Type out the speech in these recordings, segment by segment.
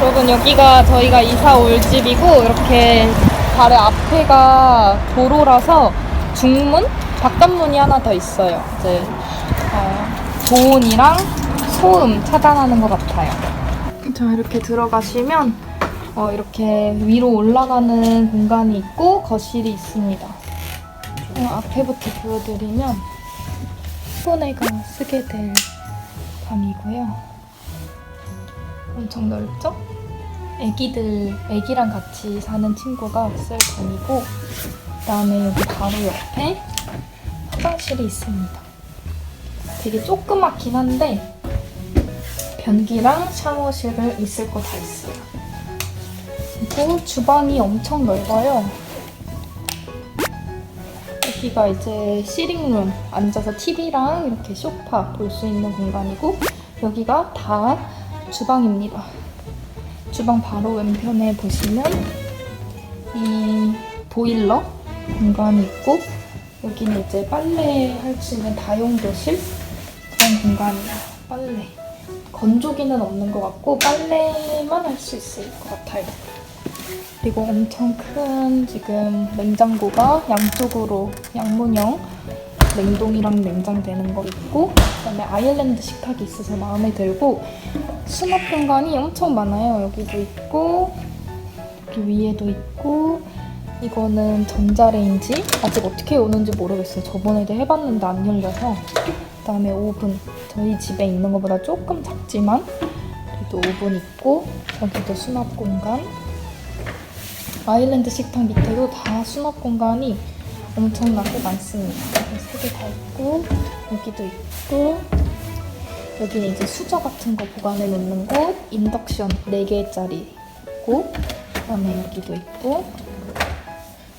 여러분 여기가 저희가 이사 올 집이고 이렇게 바로 앞에가 도로라서 중문, 바깥문이 하나 더 있어요. 이제 어, 보온이랑 소음 차단하는 것 같아요. 자 이렇게 들어가시면 어, 이렇게 위로 올라가는 공간이 있고 거실이 있습니다. 어, 앞에부터 보여드리면 손해가 쓰게 될 방이고요. 엄청 넓죠? 애기들, 애기랑 같이 사는 친구가 쓸 방이고 그다음에 여기 바로 옆에 화장실이 있습니다. 되게 조그맣긴 한데 변기랑 샤워실을 있을 거 다 있어요. 그리고 주방이 엄청 넓어요. 여기가 이제 시링룸 앉아서 TV랑 이렇게 소파 볼 수 있는 공간이고 여기가 다 주방입니다. 주방 바로 왼편에 보시면 이 보일러 공간이 있고 여기는 이제 빨래 할 수 있는 다용도실 그런 공간이에요. 빨래. 건조기는 없는 것 같고 빨래만 할 수 있을 것 같아요. 그리고 엄청 큰 지금 냉장고가 양쪽으로 양문형 냉동이랑 냉장되는 거 있고 그다음에 아일랜드 식탁이 있어서 마음에 들고 수납 공간이 엄청 많아요. 여기도 있고 여기 위에도 있고 이거는 전자레인지 아직 어떻게 오는지 모르겠어요. 저번에도 해봤는데 안 열려서 그다음에 오븐 저희 집에 있는 것보다 조금 작지만 그래도 오븐 있고 저기도 수납 공간 아일랜드 식탁 밑에도 다 수납 공간이 엄청나게 많습니다. 세개 다 있고 여기도 있고 여기는 이제 수저 같은 거 보관해 놓는 곳, 인덕션 4개짜리 있고 그다음에 여기도 있고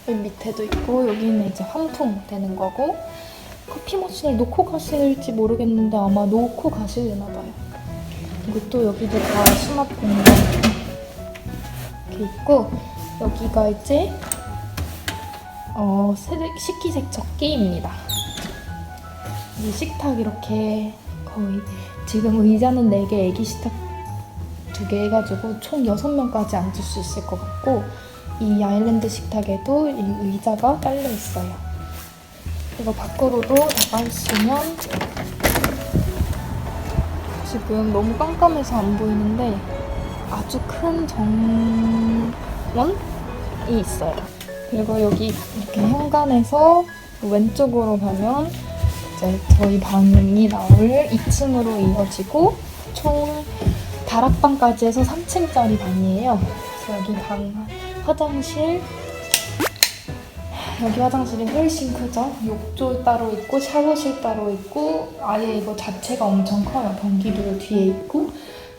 여기 밑에도 있고 여기는 이제 환풍 되는 거고 커피 머신을 놓고 가실지 모르겠는데 아마 놓고 가시려나 봐요. 그리고 또 여기도 다 수납 공간 이렇게 있고 여기가 이제 어, 세- 식기세척기입니다. 이 식탁 이렇게 거의 지금 의자는 4개, 애기 식탁 2개 해가지고 총 6명까지 앉을 수 있을 것 같고 이 아일랜드 식탁에도 이 의자가 깔려 있어요. 그리고 밖으로도 나가시면 지금 너무 깜깜해서 안 보이는데 아주 큰 정원이 있어요. 그리고 여기 이렇게 현관에서 왼쪽으로 가면 이제 저희 방이 나올 2층으로 이어지고 총 다락방까지 해서 3층짜리 방이에요. 그래서 여기 방 화장실 여기 화장실이 훨씬 크죠? 욕조 따로 있고 샤워실 따로 있고 아예 이거 자체가 엄청 커요. 변기도 뒤에 있고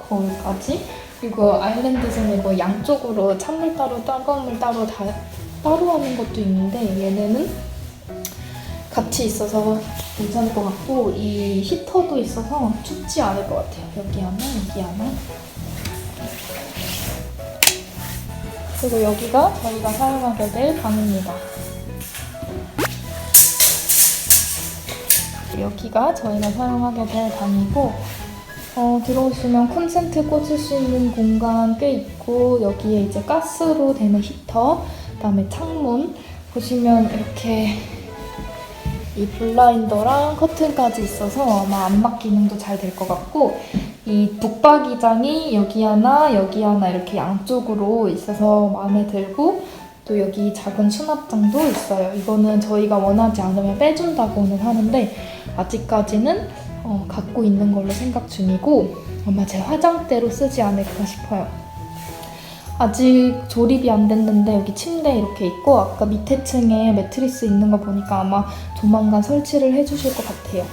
거울까지 그리고 아일랜드에서는 이거 양쪽으로 찬물 따로 따가운 물 따로 다 따로 하는 것도 있는데 얘네는 같이 있어서 괜찮을 것 같고 이 히터도 있어서 춥지 않을 것 같아요. 여기 하나, 여기 하나. 그리고 여기가 저희가 사용하게 될 방입니다. 여기가 저희가 사용하게 될 방이고 어, 들어오시면 콘센트 꽂을 수 있는 공간 꽤 있고 여기에 이제 가스로 되는 히터 그다음에 창문 보시면 이렇게 이 블라인더랑 커튼까지 있어서 아마 안막 기능도 잘 될 것 같고 이 북박이장이 여기 하나 여기 하나 이렇게 양쪽으로 있어서 마음에 들고 또 여기 작은 수납장도 있어요. 이거는 저희가 원하지 않으면 빼준다고는 하는데 아직까지는 어, 갖고 있는 걸로 생각 중이고 아마 제 화장대로 쓰지 않을까 싶어요. 아직 조립이 안 됐는데 여기 침대 이렇게 있고 아까 밑에 층에 매트리스 있는 거 보니까 아마 조만간 설치를 해주실 것 같아요.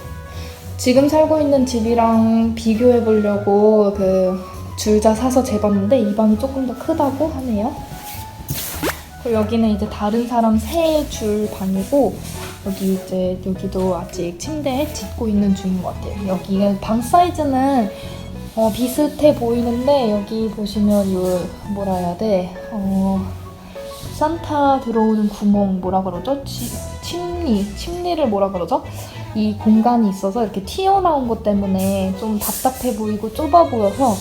지금 살고 있는 집이랑 비교해 보려고 그 줄자 사서 재봤는데 이 방이 조금 더 크다고 하네요. 그리고 여기는 이제 다른 사람 세 줄 방이고 여기 이제 여기도 아직 침대에 짓고 있는 중인 것 같아요. 여기 방 사이즈는 어, 비슷해 보이는데 여기 보시면 요 뭐라 해야 돼? 어, 산타 들어오는 구멍 뭐라 그러죠? 치, 침니 침니를 뭐라 그러죠? 이 공간이 있어서 이렇게 튀어나온 것 때문에 좀 답답해 보이고 좁아 보여서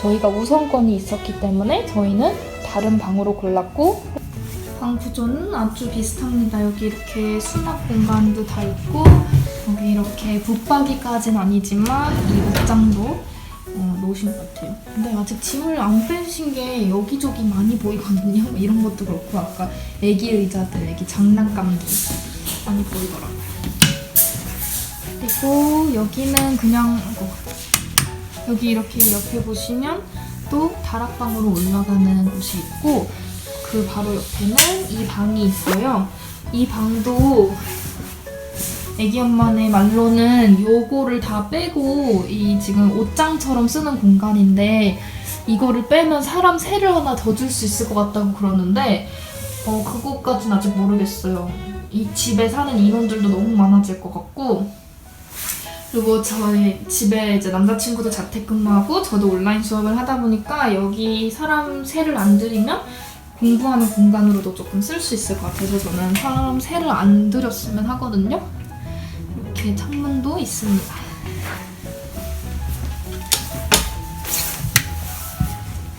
저희가 우선권이 있었기 때문에 저희는 다른 방으로 골랐고 방 구조는 아주 비슷합니다. 여기 이렇게 수납 공간도 다 있고 여기 이렇게 붙박이까지는 아니지만 이 옷장도 어, 놓으신 것 같아요. 근데 아직 짐을 안 빼신 게 여기저기 많이 보이거든요. 뭐 이런 것도 그렇고 아까 애기 의자들, 애기 장난감들 많이 보이더라고요. 그리고 여기는 그냥 뭐 여기 이렇게 옆에 보시면 또 다락방으로 올라가는 곳이 있고 그 바로 옆에는 이 방이 있어요. 이 방도 애기 엄마네 말로는 요거를 다 빼고 이 지금 옷장처럼 쓰는 공간인데 이거를 빼면 사람 세를 하나 더 줄 수 있을 것 같다고 그러는데 어 그것까진 아직 모르겠어요. 이 집에 사는 인원들도 너무 많아질 것 같고 그리고 저희 집에 이제 남자친구도 자택근무하고 저도 온라인 수업을 하다 보니까 여기 사람 세를 안 들이면 공부하는 공간으로도 조금 쓸 수 있을 것 같아서 저는 사람 세를 안 들였으면 하거든요. 이렇게 창문도 있습니다.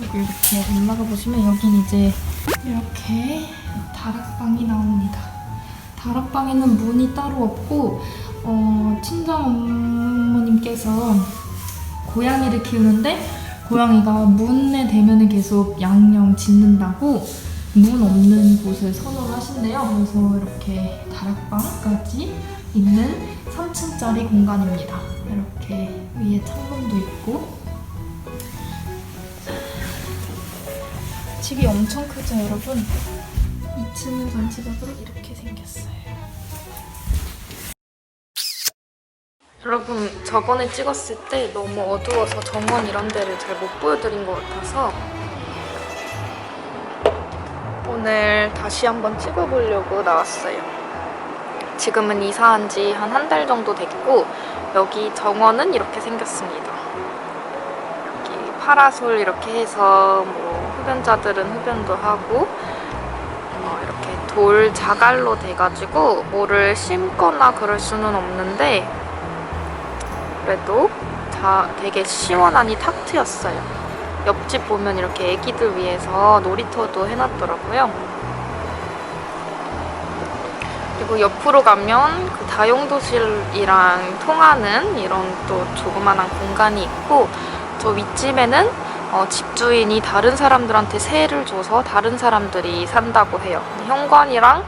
여기 이렇게 올라가 보시면 여긴 이제 이렇게 다락방이 나옵니다. 다락방에는 문이 따로 없고 어, 친정 어머님께서 고양이를 키우는데 고양이가 문에 대면은 계속 양념 짖는다고 문 없는 곳을 선호하신대요. 그래서 이렇게 다락방까지 있는 3층짜리 공간입니다. 이렇게 위에 창문도 있고 집이 엄청 크죠, 여러분? 2층은 전체적으로 이렇게 생겼어요. 여러분 저번에 찍었을 때 너무 어두워서 정원 이런 데를 잘 못 보여드린 것 같아서 오늘 다시 한번 찍어보려고 나왔어요. 지금은 이사한 지 한 한 달 정도 됐고 여기 정원은 이렇게 생겼습니다. 여기 파라솔 이렇게 해서 뭐 흡연자들은 흡연도 하고 어, 이렇게 돌 자갈로 돼가지고 뭐를 심거나 그럴 수는 없는데 그래도 다 되게 시원하니 탁 트였어요. 옆집 보면 이렇게 애기들 위해서 놀이터도 해놨더라고요. 그리고 옆으로 가면 그 다용도실이랑 통하는 이런 또 조그만한 공간이 있고 저 윗집에는 어, 집주인이 다른 사람들한테 세를 줘서 다른 사람들이 산다고 해요. 현관이랑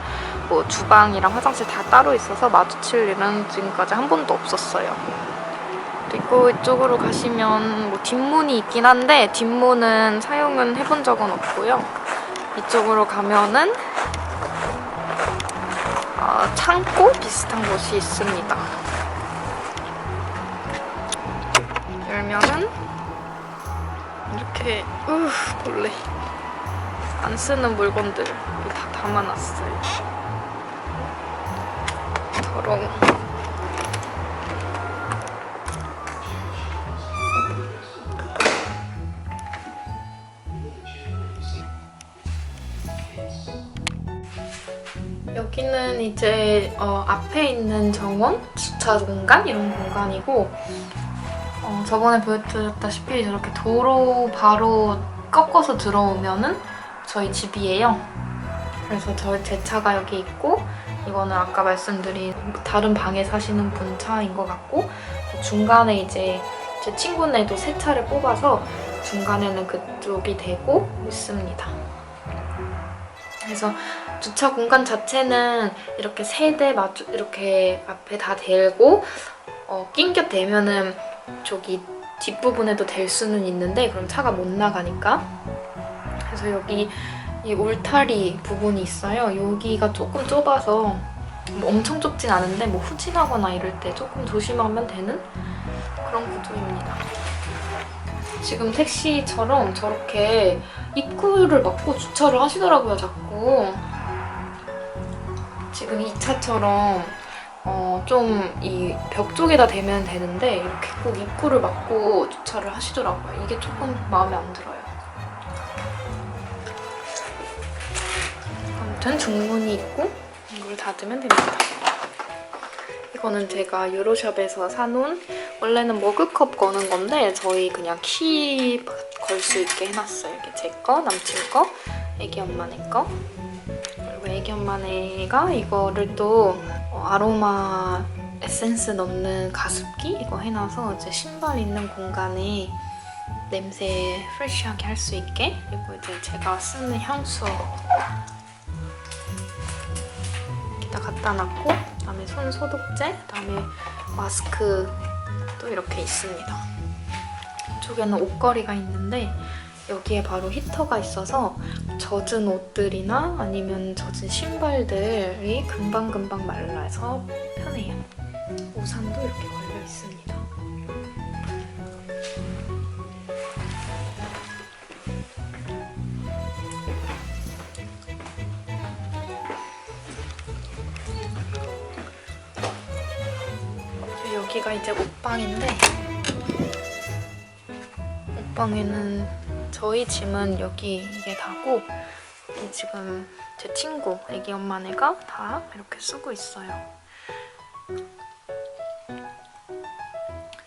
뭐 주방이랑 화장실 다 따로 있어서 마주칠 일은 지금까지 한 번도 없었어요. 그리고 이쪽으로 가시면 뭐 뒷문이 있긴 한데 뒷문은 사용은 해본 적은 없고요. 이쪽으로 가면은 어, 창고 비슷한 곳이 있습니다. 열면은 이렇게 으 몰래 안 쓰는 물건들 다 담아놨어요. 더러워. 여기는 이제 어, 앞에 있는 정원, 주차 공간 이런 공간이고 어, 저번에 보여드렸다시피 저렇게 도로 바로 꺾어서 들어오면은 저희 집이에요. 그래서 저 제 차가 여기 있고 이거는 아까 말씀드린 다른 방에 사시는 분 차인 것 같고 중간에 이제 제 친구네도 새 차를 뽑아서 중간에는 그쪽이 되고 있습니다. 그래서 주차 공간 자체는 이렇게 세 대 마주 이렇게 앞에 다 대고 어, 낑겨 대면은 저기 뒷부분에도 댈 수는 있는데 그럼 차가 못 나가니까 그래서 여기 이 울타리 부분이 있어요. 여기가 조금 좁아서 뭐 엄청 좁진 않은데 뭐 후진하거나 이럴 때 조금 조심하면 되는 그런 구조입니다. 지금 택시처럼 저렇게 입구를 막고 주차를 하시더라고요, 자꾸. 지금 이 차처럼 어, 좀 이 벽 쪽에다 대면 되는데 이렇게 꼭 입구를 막고 주차를 하시더라고요. 이게 조금 마음에 안 들어요. 아무튼 중문이 있고 이걸 닫으면 됩니다. 이거는 제가 유로샵에서 사놓은 원래는 머그컵 거는 건데 저희 그냥 키 걸 수 있게 해놨어요. 이게 제 거, 남친 거, 애기 엄마네 거. 그리고 애기 엄마네가 이거를 또 어, 아로마 에센스 넣는 가습기 이거 해놔서 이제 신발 있는 공간에 냄새 프레쉬하게 할 수 있게 그리고 이제 제가 쓰는 향수 여기다 갖다 놨고 그다음에 손 소독제 그다음에 마스크 또 이렇게 있습니다. 이쪽에는 옷걸이가 있는데 여기에 바로 히터가 있어서 젖은 옷들이나 아니면 젖은 신발들이 금방금방 말라서 편해요. 우산도 이렇게 여기가 이제 옷방인데 옷방에는 저희 짐은 여기 이게 다고 여기 지금 제 친구 애기 엄마네가 다 이렇게 쓰고 있어요.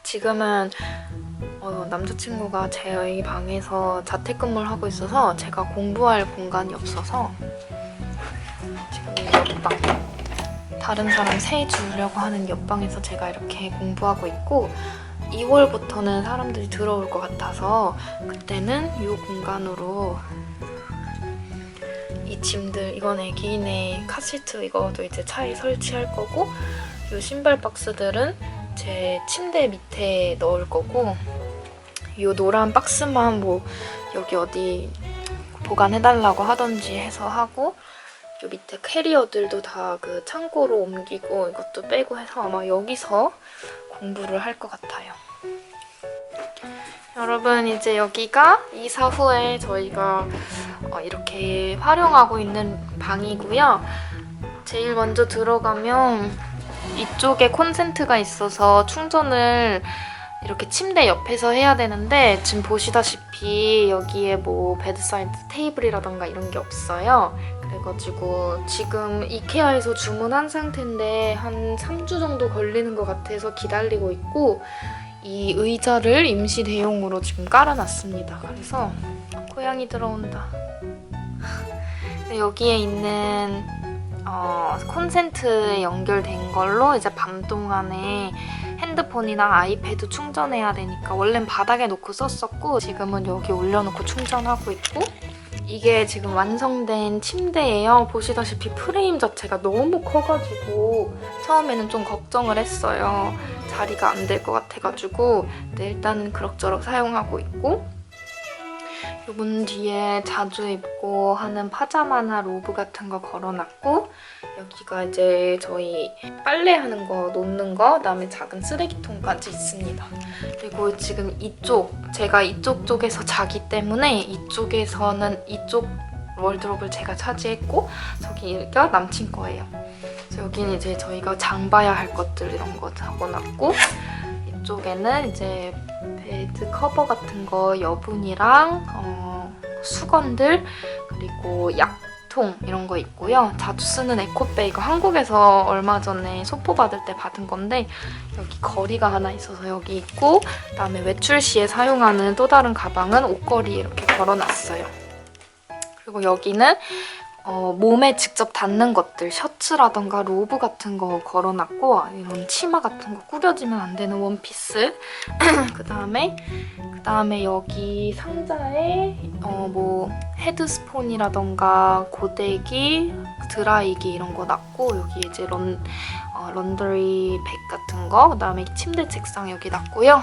지금은 어, 남자친구가 제 방에서 자택근무를 하고 있어서 제가 공부할 공간이 없어서 지금 이 옆방 다른 사람 새 주려고 하는 옆방에서 제가 이렇게 공부하고 있고 2월부터는 사람들이 들어올 것 같아서 그때는 이 공간으로 이 짐들 이건 애기네 카시트 이거도 이제 차에 설치할 거고 이 신발 박스들은 제 침대 밑에 넣을 거고 이 노란 박스만 뭐 여기 어디 보관해달라고 하던지 해서 하고 요 밑에 캐리어들도 다 그 창고로 옮기고 이것도 빼고 해서 아마 여기서 공부를 할 것 같아요. 여러분 이제 여기가 이사 후에 저희가 어, 이렇게 활용하고 있는 방이고요. 제일 먼저 들어가면 이쪽에 콘센트가 있어서 충전을 이렇게 침대 옆에서 해야 되는데 지금 보시다시피 여기에 뭐 베드사이드 테이블이라던가 이런 게 없어요. 그래가지고 지금 이케아에서 주문한 상태인데 한 3주 정도 걸리는 것 같아서 기다리고 있고 이 의자를 임시 대용으로 지금 깔아놨습니다. 그래서 고양이 들어온다. 여기에 있는 어, 콘센트에 연결된 걸로 이제 밤 동안에 핸드폰이나 아이패드 충전해야 되니까 원래는 바닥에 놓고 썼었고 지금은 여기 올려놓고 충전하고 있고 이게 지금 완성된 침대예요. 보시다시피 프레임 자체가 너무 커가지고 처음에는 좀 걱정을 했어요. 자리가 안 될 것 같아가지고 일단은 그럭저럭 사용하고 있고 요번 뒤에 자주 입고 하는 파자마나 로브 같은 거 걸어놨고 여기가 이제 저희 빨래하는 거 놓는 거 그다음에 작은 쓰레기통까지 있습니다. 그리고 지금 이쪽 제가 이쪽 쪽에서 자기 때문에 이쪽에서는 이쪽 월드롭을 제가 차지했고 저기가 남친 거예요. 여기는 이제 저희가 장 봐야 할 것들 이런 거 적어놨고 이쪽에는 이제 베드 커버 같은 거 여분이랑 어, 수건들 그리고 약통 이런 거 있고요. 자주 쓰는 에코백 이거 한국에서 얼마 전에 소포 받을 때 받은 건데 여기 거리가 하나 있어서 여기 있고 그다음에 외출 시에 사용하는 또 다른 가방은 옷걸이에 이렇게 걸어놨어요. 그리고 여기는 어, 몸에 직접 닿는 것들, 셔츠라던가 로브 같은 거 걸어놨고 이런 치마 같은 거 꾸겨지면 안 되는 원피스 그 다음에 그 다음에 여기 상자에 어, 뭐 헤드스폰이라던가 고데기, 드라이기 이런 거 놨고 여기 이제 런, 어, 런더리 백 같은 거 그 다음에 침대 책상 여기 놨고요.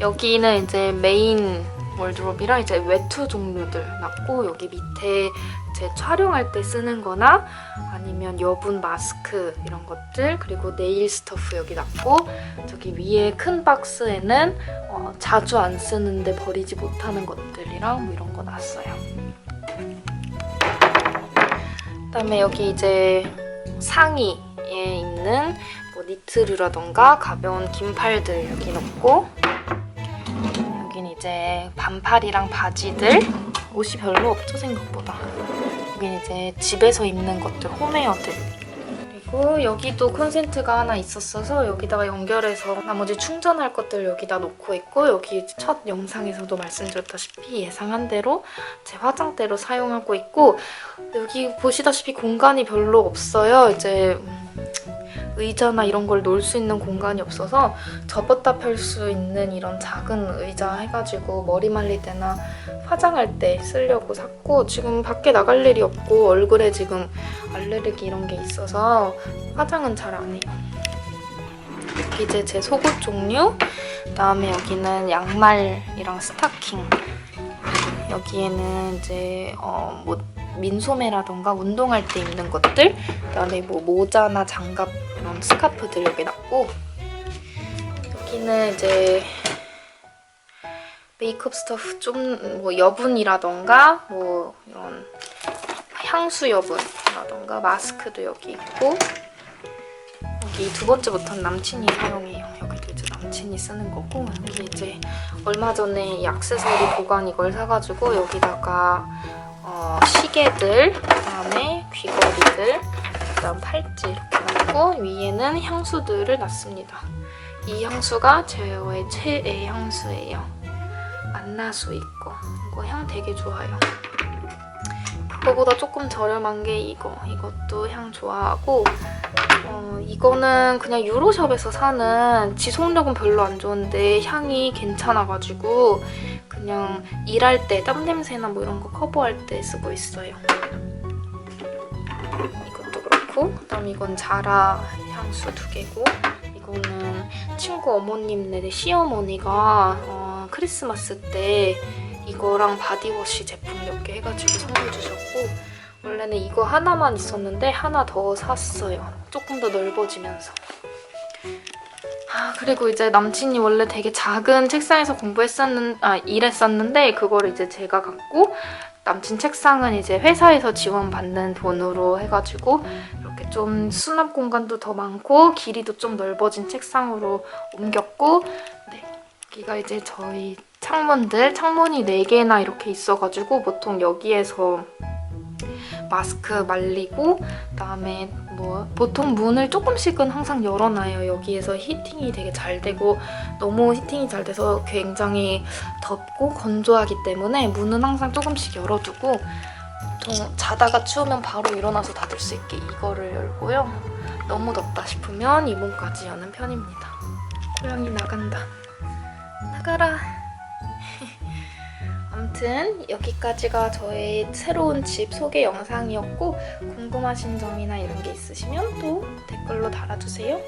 여기는 이제 메인 월드롭이랑 이제 외투 종류들 놨고 여기 밑에 이제 촬영할 때 쓰는 거나 아니면 여분 마스크 이런 것들 그리고 네일 스터프 여기 놨고 저기 위에 큰 박스에는 어, 자주 안 쓰는데 버리지 못하는 것들이랑 뭐 이런 거 놨어요. 그다음에 여기 이제 상의에 있는 뭐 니트류라던가 가벼운 긴팔들 여기 여긴 이제 반팔이랑 바지들 옷이 별로 없죠 생각보다 여긴 이제 집에서 입는 것들 홈웨어들 그리고 여기도 콘센트가 하나 있었어서 여기다가 연결해서 나머지 충전할 것들 여기다 놓고 있고 여기 첫 영상에서도 말씀드렸다시피 예상한 대로 제 화장대로 사용하고 있고 여기 보시다시피 공간이 별로 없어요. 이제 음, 의자나 이런 걸 놓을 수 있는 공간이 없어서 접었다 펼 수 있는 이런 작은 의자 해가지고 머리 말릴 때나 화장할 때 쓰려고 샀고 지금 밖에 나갈 일이 없고 얼굴에 지금 알레르기 이런 게 있어서 화장은 잘 안 해요. 이제 제 속옷 종류, 그다음에 여기는 양말이랑 스타킹. 여기에는 이제 어, 뭐 민소매라던가 운동할 때 입는 것들, 그다음에 뭐 모자나 장갑 스카프들 여기 놨고 여기는 이제 메이크업 스터프 좀 뭐 여분이라던가 뭐 이런 향수 여분이라던가 마스크도 여기 있고 여기 두 번째부터는 남친이 사용해요. 여기도 이제 남친이 쓰는 거고 여기 이제 얼마 전에 이 액세서리 보관 이걸 사가지고 여기다가 어, 시계들 그다음에 귀걸이들 그다음 팔찌 이렇게 놨고 위에는 향수들을 놨습니다. 이 향수가 저의 최애 향수예요. 안나수 있고 이거 향 되게 좋아요. 그거보다 조금 저렴한 게 이거. 이것도 향 좋아하고 어, 이거는 그냥 유로샵에서 사는 지속력은 별로 안 좋은데 향이 괜찮아가지고 그냥 일할 때 땀 냄새나 뭐 이런 거 커버할 때 쓰고 있어요. 그렇고 그다음 이건 자라 향수 두 개고 이거는 친구 어머님네 시어머니가 어, 크리스마스 때 이거랑 바디워시 제품 몇 개 해가지고 선물 주셨고 원래는 이거 하나만 있었는데 하나 더 샀어요. 조금 더 넓어지면서. 아 그리고 이제 남친이 원래 되게 작은 책상에서 공부했었는 아 일했었는데 그거를 이제 제가 갖고 남친 책상은 이제 회사에서 지원받는 돈으로 해가지고 이렇게 좀 수납 공간도 더 많고 길이도 좀 넓어진 책상으로 옮겼고 네 여기가 이제 저희 창문들 창문이 4개나 이렇게 있어가지고 보통 여기에서 마스크 말리고 그다음에 뭐 보통 문을 조금씩은 항상 열어놔요. 여기에서 히팅이 되게 잘 되고 너무 히팅이 잘 돼서 굉장히 덥고 건조하기 때문에 문은 항상 조금씩 열어두고 보통 자다가 추우면 바로 일어나서 닫을 수 있게 이거를 열고요. 너무 덥다 싶으면 이 문까지 여는 편입니다. 고양이 나간다. 나가라. 아무튼 여기까지가 저의 새로운 집 소개 영상이었고 궁금하신 점이나 이런 게 있으시면 또 댓글로 달아주세요.